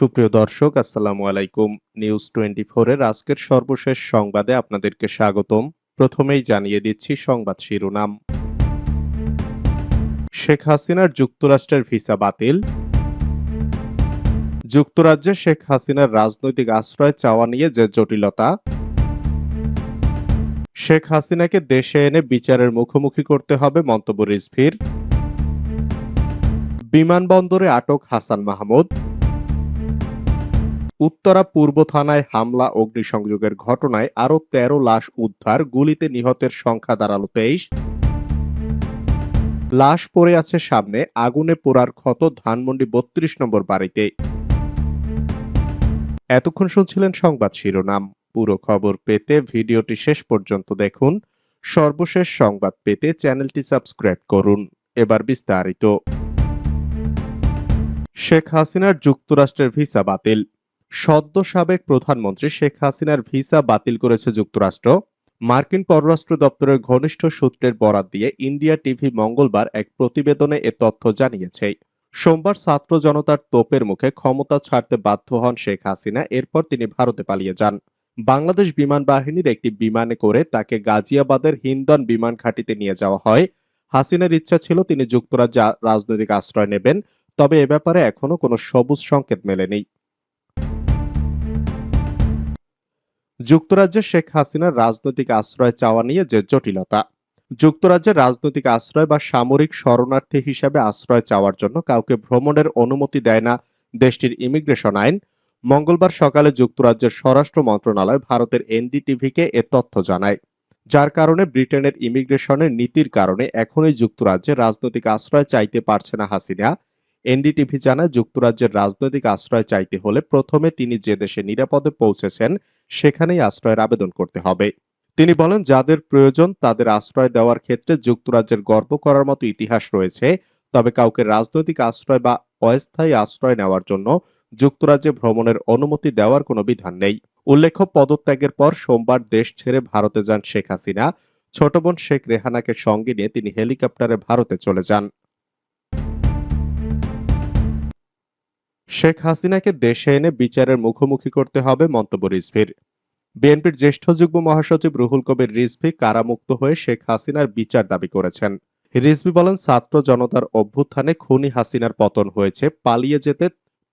সুপ্রিয় দর্শক, আসসালামু আলাইকুম। নিউজ টোয়েন্টি এর আজকের সর্বশেষ সংবাদে আপনাদেরকে স্বাগতম। প্রথমেই জানিয়ে দিচ্ছি সংবাদ শিরোনাম। শেখ হাসিনার যুক্তরাষ্ট্রের ভিসা বাতিল। যুক্তরাজ্যে শেখ হাসিনার রাজনৈতিক আশ্রয় চাওয়া নিয়ে যে জটিলতা। শেখ হাসিনাকে দেশে এনে বিচারের মুখোমুখি করতে হবে মন্তব্য রিজভির। বিমানবন্দরে আটক হাসান মাহমুদ। উত্তরা পূর্ব থানায় হামলা, অগ্নিসংযোগের ঘটনায় আরও তেরো লাশ উদ্ধার, গুলিতে নিহতের সংখ্যা দাঁড়াল তেইশ। লাশ পড়ে আছে সামনে, আগুনে পোড়ার ক্ষত ধানমন্ডি বত্রিশ নম্বর বাড়িতে। এতক্ষণ শুনছিলেন সংবাদ শিরোনাম। পুরো খবর পেতে ভিডিওটি শেষ পর্যন্ত দেখুন। সর্বশেষ সংবাদ পেতে চ্যানেলটি সাবস্ক্রাইব করুন। এবার বিস্তারিত। শেখ হাসিনার যুক্তরাষ্ট্রের ভিসা বাতিল। সদ্য সাবেক প্রধানমন্ত্রী শেখ হাসিনার ভিসা বাতিল করেছে যুক্তরাষ্ট্র। মার্কিন পররাষ্ট্র দপ্তরের ঘনিষ্ঠ সূত্রের বরাত দিয়ে ইন্ডিয়া টিভি মঙ্গলবার এক প্রতিবেদনে এ তথ্য জানিয়েছে। সোমবার ছাত্র জনতার তোপের মুখে ক্ষমতা ছাড়তে বাধ্য হন শেখ হাসিনা, এরপর তিনি ভারতে পালিয়ে যান। বাংলাদেশ বিমান বাহিনীর একটি বিমানে করে তাকে গাজিয়াবাদের হিন্দন বিমান ঘাঁটিতে নিয়ে যাওয়া হয়। হাসিনার ইচ্ছা ছিল তিনি যুক্তরাজ্যে রাজনৈতিক আশ্রয় নেবেন, তবে এ ব্যাপারে এখনও কোনো সবুজ সংকেত মেলেনি। যুক্তরাজ্যে শেখ হাসিনার রাজনৈতিক আশ্রয় চাওয়া নিয়ে যে জটিলতা। যুক্তরাজ্যের রাজনৈতিক আশ্রয় বা সামরিক শরণার্থী হিসাবে আশ্রয় চাওয়ার জন্য কাউকে ভ্রমণের অনুমতি দেয় না দেশটির ইমিগ্রেশন আইন। মঙ্গলবার সকালে যুক্তরাজ্যের স্বরাষ্ট্র মন্ত্রণালয় ভারতের এনডিটিভিকে এ তথ্য জানায়। যার কারণে ব্রিটেনের ইমিগ্রেশনের নীতির কারণে এখনই যুক্তরাজ্যে রাজনৈতিক আশ্রয় চাইতে পারছে না হাসিনা। এনডিটিভি জানায় যুক্তরাজ্যের রাজনৈতিক আশ্রয় চাইতে হলে প্রথমে তিনি যে দেশে নিরাপদে পৌঁছেছেন, সেখানেই আশ্রয়ের আবেদন করতে হবে। তিনি বলেন, যাদের প্রয়োজন তাদের আশ্রয় দেওয়ার ক্ষেত্রে যুক্তরাজ্যের গর্ব করার মতো ইতিহাস রয়েছে। তবে কাউকে রাজনৈতিক আশ্রয় বা অস্থায়ী আশ্রয় নেওয়ার জন্য যুক্তরাজ্যে ভ্রমণের অনুমতি দেওয়ার কোনো বিধান নেই। উল্লেখ্য, পদত্যাগের পর সোমবার দেশ ছেড়ে ভারতে যান শেখ হাসিনা। ছোট বোন শেখ রেহানাকে সঙ্গে নিয়ে তিনি হেলিকপ্টারে ভারতে চলে যান। শেখ হাসিনাকে দেশে এনে বিচারের মুখোমুখি করতে হবে, মন্তব্য রিজভির। বিএনপির জ্যেষ্ঠ যুগ্ম মহাসচিব রুহুল কবির রিজভি কারামুক্ত হয়ে শেখ হাসিনার বিচার দাবি করেছেন। রিজভি বলেন, ছাত্র জনতার অভ্যুত্থানে খুনি হাসিনার পতন হয়েছে, পালিয়ে যেতে,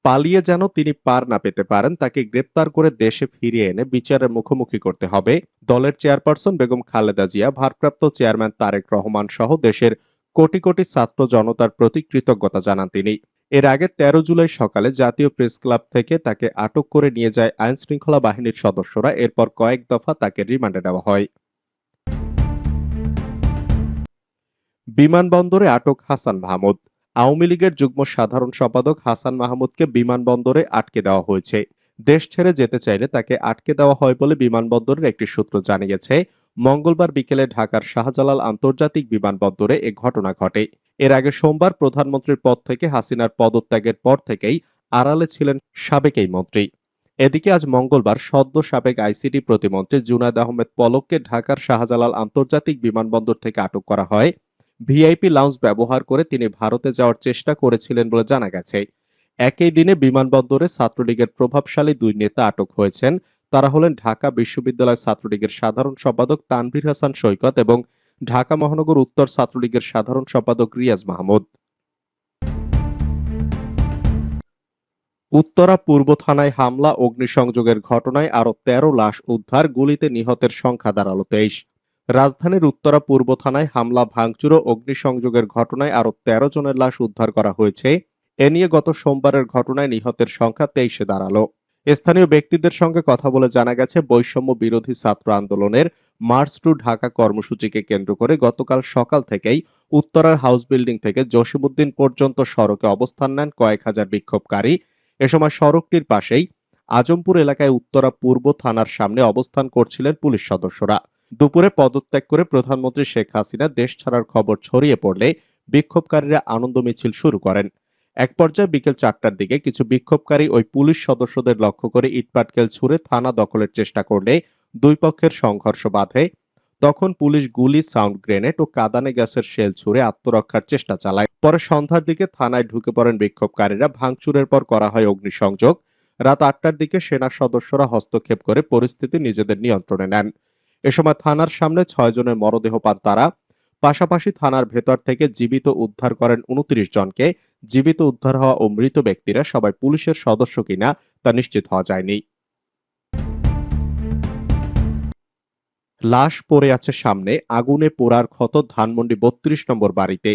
পালিয়ে যেন তিনি পার না পেতে পারেন, তাকে গ্রেপ্তার করে দেশে ফিরিয়ে এনে বিচারের মুখোমুখি করতে হবে। দলের চেয়ারপারসন বেগম খালেদা জিয়া, ভারপ্রাপ্ত চেয়ারম্যান তারেক রহমান সহ দেশের কোটি কোটি ছাত্র জনতার প্রতি কৃতজ্ঞতা জানান তিনি। এর আগে তেরো জুলাই সকালে জাতীয় প্রেস ক্লাব থেকে তাকে আটক করে নিয়ে যায় আইন শৃঙ্খলা বাহিনীর সদস্যরা। এরপর কয়েক দফা তাকে রিমান্ডে নেওয়া হয়। বিমানবন্দরে আটক হাসান মাহমুদ। আওয়ামী লীগের যুগ্ম সাধারণ সম্পাদক হাসান মাহমুদকে বিমানবন্দরে আটকে দেওয়া হয়েছে। দেশ ছেড়ে যেতে চাইলে তাকে আটকে দেওয়া হয় বলে বিমানবন্দরের একটি সূত্র জানিয়েছে। মঙ্গলবার বিকেলে ঢাকার শাহজালাল আন্তর্জাতিক বিমানবন্দরে এ ঘটনা ঘটে। এর আগে সোমবার প্রধানমন্ত্রীর পদ থেকে হাসিনার পদত্যাগের পর থেকেই আড়ালে ছিলেন সাবেক এই মন্ত্রী। এদিকে আজ মঙ্গলবার সদ্য সাবেক আইসিটি প্রতিমন্ত্রী জুনায়দ আহমেদ পলককে ঢাকার শাহজালাল আন্তর্জাতিক বিমানবন্দর থেকে আটক করা হয়। ভিআইপি লাউঞ্জ ব্যবহার করে তিনি ভারতে যাওয়ার চেষ্টা করেছিলেন বলে জানা গেছে। একই দিনে বিমানবন্দরে ছাত্রলীগের প্রভাবশালী দুই নেতা আটক হয়েছেন। তারা হলেন ঢাকা বিশ্ববিদ্যালয় ছাত্রলীগের সাধারণ সম্পাদক তানভীর হাসান সৈকত এবং ঢাকা মহানগর উত্তর ছাত্রলীগের সাধারণ সম্পাদক রিয়াজ মাহমুদ। উত্তরা পূর্ব থানায় হামলা, অগ্নিসংযোগের ঘটনায় আরও তেরো লাশ উদ্ধার, গুলিতে নিহতের সংখ্যা দাঁড়াল তেইশ। রাজধানীর উত্তরা পূর্ব থানায় হামলা, ভাঙচুর ও অগ্নিসংযোগের ঘটনায় আরও তেরো জনের লাশ উদ্ধার করা হয়েছে। এ নিয়ে গত সোমবারের ঘটনায় নিহতের সংখ্যা তেইশে দাঁড়াল। স্থানীয় ব্যক্তিদের সঙ্গে কথা বলে জানা গেছে, বৈষম্য বিরোধী ছাত্র আন্দোলনের মার্চ টু ঢাকা কর্মসূচিকে কেন্দ্র করে গতকাল সকাল থেকেই উত্তরার হাউস বিল্ডিং থেকে জসিমুদ্দিন পর্যন্ত সড়কে অবস্থান নেন কয়েক হাজার বিক্ষোভকারী। এ সময় সড়কটির পাশেই আজমপুর এলাকায় উত্তরা পূর্ব থানার সামনে অবস্থান করছিলেন পুলিশ সদস্যরা। দুপুরে পদত্যাগ করে প্রধানমন্ত্রী শেখ হাসিনা দেশ ছাড়ার খবর ছড়িয়ে পড়লে বিক্ষোভকারীরা আনন্দ মিছিল শুরু করেন। এক পর্যায়ে বিকেল চারটার দিকে কিছু বিক্ষোভকারী ওই পুলিশ সদস্যদের লক্ষ্য করে ইটপাটকেল ছুড়ে থানা দখলের চেষ্টা করলে দুই পক্ষের সংঘর্ষ বাধে। তখন পুলিশ গুলি, সাউন্ড গ্রেনেড ও কাদানে গ্যাসের শেল ছুড়ে আত্মরক্ষার চেষ্টা চালায়। পরে সন্ধ্যার দিকে থানায় ঢুকে পড়েন বিক্ষোভকারীরা। ভাঙচুরের পর করা হয় অগ্নিসংযোগ। রাত আটটার দিকে সেনা সদস্যরা হস্তক্ষেপ করে পরিস্থিতি নিজেদের নিয়ন্ত্রণে নেন। এ সময় থানার সামনে ছয় জনের মরদেহ পান তারা। পাশাপাশি থানার ভেতর থেকে জীবিত উদ্ধার করেন উনত্রিশ জনকে। জীবিত উদ্ধার হওয়া ও মৃত ব্যক্তিরা সবাই পুলিশের সদস্য কিনা তা নিশ্চিত হওয়া যায়নি। লাশ পড়ে আছে সামনে, আগুনে পোড়ার ক্ষত ধানমন্ডি বত্রিশ নম্বর বাড়িতে।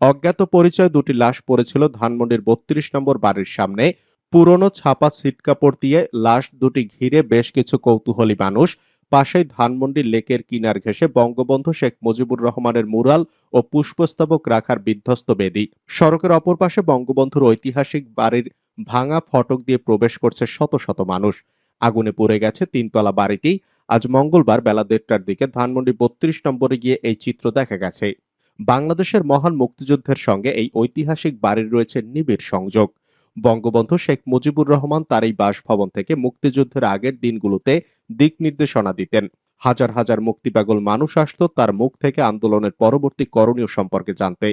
অজ্ঞাত পরিচয় দুটি লাশ পড়েছিল ধানমন্ডির বত্রিশ নম্বর বাড়ির সামনে। পুরনো ছাপা সিটকাপড় দিয়ে লাশ দুটি ঘিরে বেশ কিছু কৌতূহলী মানুষ, পাশেই ধানমন্ডি লেকের কিনার ঘেঁষে বঙ্গবন্ধু শেখ মুজিবুর রহমানের মুরাল ও পুষ্পস্তবক রাখার বিধ্বস্ত বেদি। সড়কের অপর পাশে বঙ্গবন্ধুর ঐতিহাসিক বাড়ির ভাঙা ফটক দিয়ে প্রবেশ করছে শত শত মানুষ। আগুনে পুড়ে গেছে তিনতলা বাড়িটি। আজ মঙ্গলবার বেলা দেড়টার দিকে ধানমন্ডি বত্রিশ নম্বরে গিয়ে এই চিত্র দেখা গেছে। বাংলাদেশের মহান মুক্তিযুদ্ধের সঙ্গে এই ঐতিহাসিক বাড়ির রয়েছে নিবিড় সংযোগ। বঙ্গবন্ধু শেখ মুজিবুর রহমান তার এই বাসভবন থেকে মুক্তিযুদ্ধের আগের দিনগুলোতে দিক নির্দেশনা দিতেন। হাজার হাজার মুক্তিপাগল মানুষ আসত তার মুখ থেকে আন্দোলনের পরবর্তী করণীয় সম্পর্কে জানতে।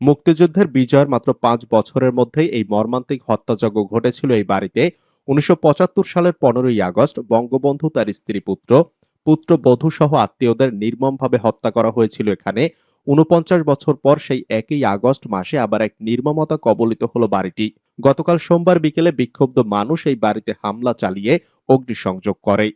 মুক্তিযুদ্ধের বিজয়ের মাত্র পাঁচ বছরের মধ্যেই এই মর্মান্তিক হত্যাযজ্ঞ ঘটেছিল এই বাড়িতে। উনিশশো পঁচাত্তর সালের পনেরোই আগস্ট বঙ্গবন্ধু তার স্ত্রী পুত্র পুত্র বধূ সহ আত্মীয়দের নির্মমভাবে হত্যা করা হয়েছিল এখানে। উনপঞ্চাশ বছর পর সেই একই আগস্ট মাসে আবার এক নির্মমতা কবলিত হলো বাড়িটি। গতকাল সোমবার বিকেলে বিক্ষুব্ধ মানুষ এই বাড়িতে হামলা চালিয়ে অগ্নিসংযোগ করে।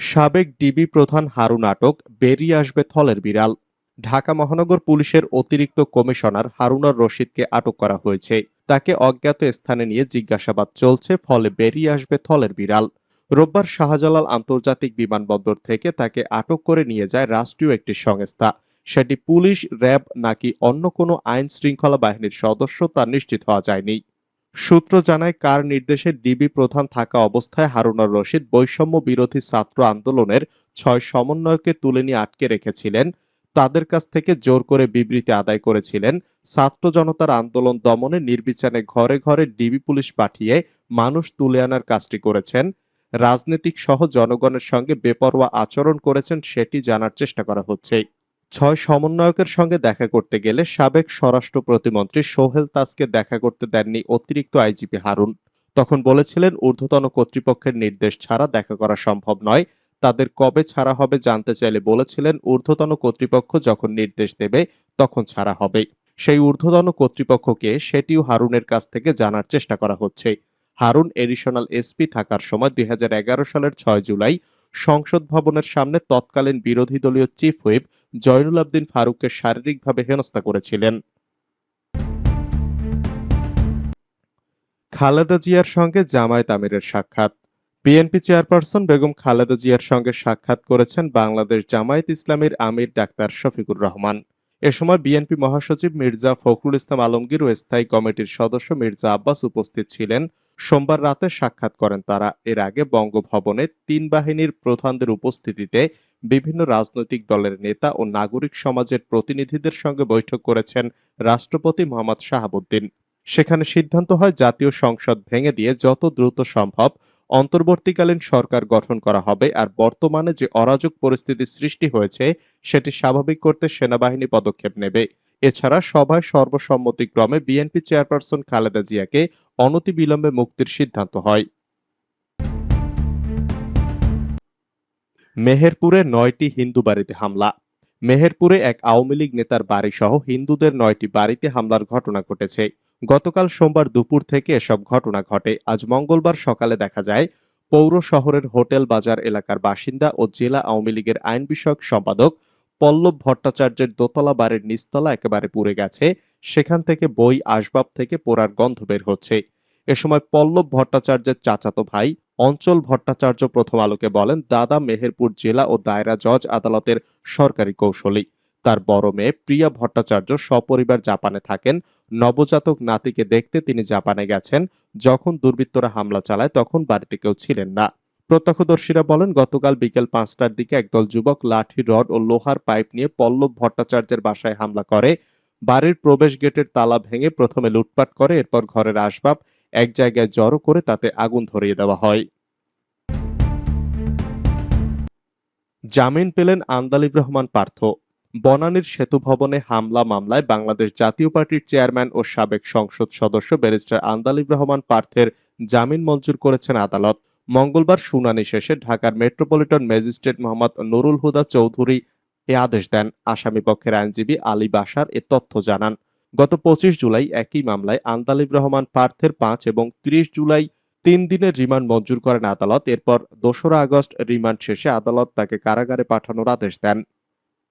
সাবেক ডিবি প্রধান হারুন আটক, বেরিয়ে আসবে থলের বিড়াল। ঢাকা মহানগর পুলিশের অতিরিক্ত কমিশনার হারুনার রশিদকে আটক করা হয়েছে। তাকে অজ্ঞাত স্থানে নিয়ে জিজ্ঞাসাবাদ চলছে, ফলে বেরিয়ে আসবে থলের বিড়াল। রোববার শাহজালাল আন্তর্জাতিক বিমানবন্দর থেকে তাকে আটক করে নিয়ে যায় রাষ্ট্রীয় একটি সংস্থা। সেটি পুলিশ, র্যাব নাকি অন্য কোনো আইন শৃঙ্খলা বাহিনীর সদস্য তা নিশ্চিত হওয়া যায়নি। সূত্র জানায়, কার নির্দেশে ডিবি প্রধান থাকা অবস্থায় হারুনার রশিদ বৈষম্য বিরোধী ছাত্র আন্দোলনের ছয় সমন্বয়কে তুলে নিয়ে আটকে রেখেছিলেন। তাদের কাছ থেকে জোর করে বিবৃতি আদায় করেছিলেন। ছাত্র জনতার আন্দোলন দমনে নির্বিচারে ঘরে ঘরে ডিবি পুলিশ পাঠিয়ে মানুষ তুলে আনার কাজটি করেছেন। রাজনৈতিক সহ জনগণের সঙ্গে বেপরোয়া আচরণ করেছেন সেটি জানার চেষ্টা করা হচ্ছে। ছয় সমন্বয়কের সঙ্গে দেখা করতে গেলে সাবেক স্বরাষ্ট্র প্রতিমন্ত্রী সোহেল তাসকে দেখা করতে দেননি অতিরিক্ত আইজিপি হারুন। তখন বলেছিলেন, ঊর্ধ্বতন কর্তৃপক্ষের নির্দেশ ছাড়া দেখা করা সম্ভব নয়। তাদের কবে ছাড়া হবে জানতে চাইলে বলেছিলেন ঊর্ধ্বতন কর্তৃপক্ষ যখন নির্দেশ দেবে তখন ছাড়া হবে। সেই ঊর্ধ্বতন কর্তৃপক্ষকে সেটিও হারুনের কাছ থেকে জানার চেষ্টা করা হচ্ছে। হারুন এডিশনাল এসপি থাকার সময় দুই হাজার এগারো সালের ছয় জুলাই সংসদ ভবনের সামনে তৎকালীন বিরোধী দলীয় চিফ হুইপ জয়নুল আবদিন ফারুককে শারীরিকভাবে হেনস্থা করেছিলেন। খালেদা জিয়ার সঙ্গে জামায়াত আমিরের সাক্ষাৎ। বিএনপি চেয়ারপারসন বেগম খালেদা জিয়ার সঙ্গে সাক্ষাৎ করেছেন বাংলাদেশ জামায়াত ইসলামীর আমির ডাক্তার শফিকুর রহমান। এ সময় বিএনপি মহাসচিব মির্জা ফখরুল ইসলাম আলমগীর ও স্থায়ী কমিটির সদস্য মির্জা আব্বাস উপস্থিত ছিলেন। সোমবার রাতে সাক্ষাৎ করেন তারা। এর আগে বঙ্গভবনে তিন বাহিনীর প্রধানদের উপস্থিতিতে বিভিন্ন রাজনৈতিক দলের নেতা ও নাগরিক সমাজের প্রতিনিধিদের সঙ্গে বৈঠক করেছেন রাষ্ট্রপতি মোহাম্মদ শাহাবুদ্দিন। সেখানে সিদ্ধান্ত হয় জাতীয় সংসদ ভেঙে দিয়ে যত দ্রুত সম্ভব অন্তর্বর্তীকালীন সরকার গঠন করা হবে আর বর্তমানে যে অরাজক পরিস্থিতি সৃষ্টি হয়েছে, সেটি স্বাভাবিক করতে সেনাবাহিনী পদক্ষেপ নেবে। এছাড়া সভায় সর্বসম্মতিক্রমে বিএনপি চেয়ারপারসন খালেদা জিয়াকে অনতিবিলম্বে মুক্তির সিদ্ধান্ত হয়। মেহেরপুরে নয়টি হিন্দু বাড়িতে হামলা। মেহেরপুরে এক আওয়ামী লীগ নেতার বাড়ি সহ হিন্দুদের নয়টি বাড়িতে হামলার ঘটনা ঘটেছে। গতকাল সোমবার দুপুর থেকে এসব ঘটনা ঘটে। আজ মঙ্গলবার সকালে দেখা যায়, পৌর শহরের হোটেল বাজার এলাকার বাসিন্দা ও জেলা আওয়ামী লীগের আইন বিষয়ক সম্পাদক পল্লব ভট্টাচার্যের দোতলা বাড়ির নিচতলা একেবারে পুড়ে গেছে। সেখান থেকে বই, আসবাব থেকে পোড়ার গন্ধ বের হচ্ছে। এ সময় পল্লব ভট্টাচার্যের চাচাতো ভাই অঞ্চল ভট্টাচার্য প্রথম আলোকে বলেন, দাদা মেহেরপুর জেলা ও দায়রা জজ আদালতের সরকারি কৌশলী। তার বড় মেয়ে প্রিয়া ভট্টাচার্য সপরিবার জাপানে থাকেন। নবজাতক নাতিকে দেখতে তিনি জাপানে গেছেন। যখন দুর্বৃত্তরা হামলা চালায়, তখন বাড়িতে কেউ ছিলেন না। প্রত্যক্ষদর্শীরা বলেন, গতকাল বিকেল পাঁচটার দিকে একদল যুবক লাঠি, রড ও লোহার পাইপ নিয়ে পল্লব ভট্টাচার্যের বাসায় হামলা করে। বাড়ির প্রবেশ গেটের তালা ভেঙে প্রথমে লুটপাট করে, এরপর ঘরের আসবাব এক জায়গায় জড়ো করে তাতে আগুন ধরিয়ে দেওয়া হয়। জামিন পেলেন আন্দালিব রহমান পার্থ। বনানীর সেতু ভবনে হামলা মামলায় বাংলাদেশ জাতীয় পার্টির চেয়ারম্যান ও সাবেক সংসদ সদস্য ব্যারিস্টার আন্দালিব রহমান পার্থের জামিন মঞ্জুর করেছেন আদালত। মঙ্গলবার শুনানি শেষে ঢাকার মেট্রোপলিটন ম্যাজিস্ট্রেট মোহাম্মদ নুরুল হুদা চৌধুরী এ আদেশ দেন। আসামি পক্ষের আইনজীবী আলী বাসার এ তথ্য জানান। গত পঁচিশ জুলাই একই মামলায় আন্দালিব রহমান পার্থের পাঁচ এবং ত্রিশ জুলাই তিন দিনের রিমান্ড মঞ্জুর করেন আদালত। এরপর দোসরা আগস্ট রিমান্ড শেষে আদালত তাকে কারাগারে পাঠানোর আদেশ দেন।